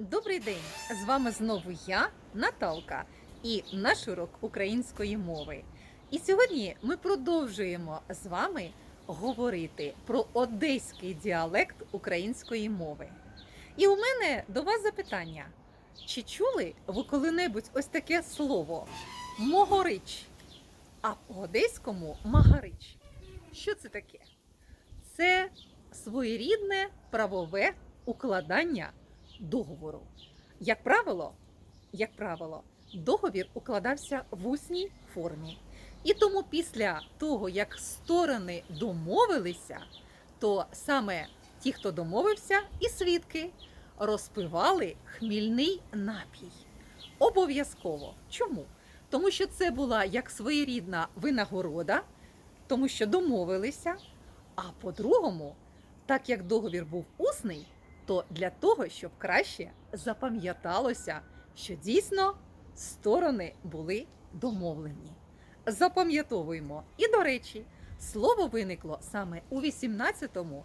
Добрий день! З вами знову я, Наталка, і наш урок української мови. І сьогодні ми продовжуємо з вами говорити про одеський діалект української мови. І у мене до вас запитання: чи чули ви коли-небудь ось таке слово могорич, а по-одеському магарич? Що це таке? Це своєрідне правове укладання договору. Як правило, як правило, договір укладався в усній формі. І тому після того, як сторони домовилися, то саме ті, хто домовився, і свідки розпивали хмільний напій. Обов'язково. Чому? Тому що це була як своєрідна винагорода, тому що домовилися. А по-другому, так як договір був усний, то для того, щоб краще запам'яталося, що дійсно сторони були домовлені. Запам'ятовуємо. І до речі, слово виникло саме у 18-му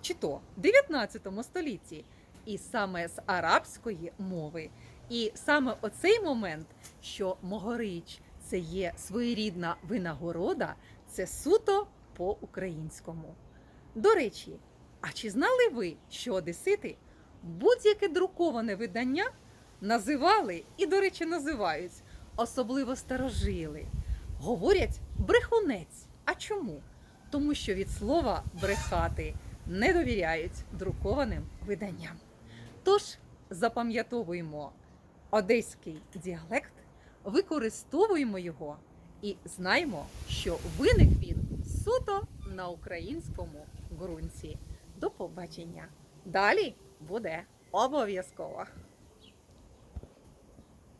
чи то 19 столітті, і саме з арабської мови. І саме оцей момент, що могорич це є своєрідна винагорода, це суто по-українському. До речі, а чи знали ви, що одесити будь-яке друковане видання називали і, до речі, називають, особливо старожили? Говорять брехунець. А чому? Тому що від слова брехати не довіряють друкованим виданням. Тож запам'ятовуємо одеський діалект, використовуємо його і знаємо, що виник він суто на українському ґрунті. До побачення. Далі буде обов'язково.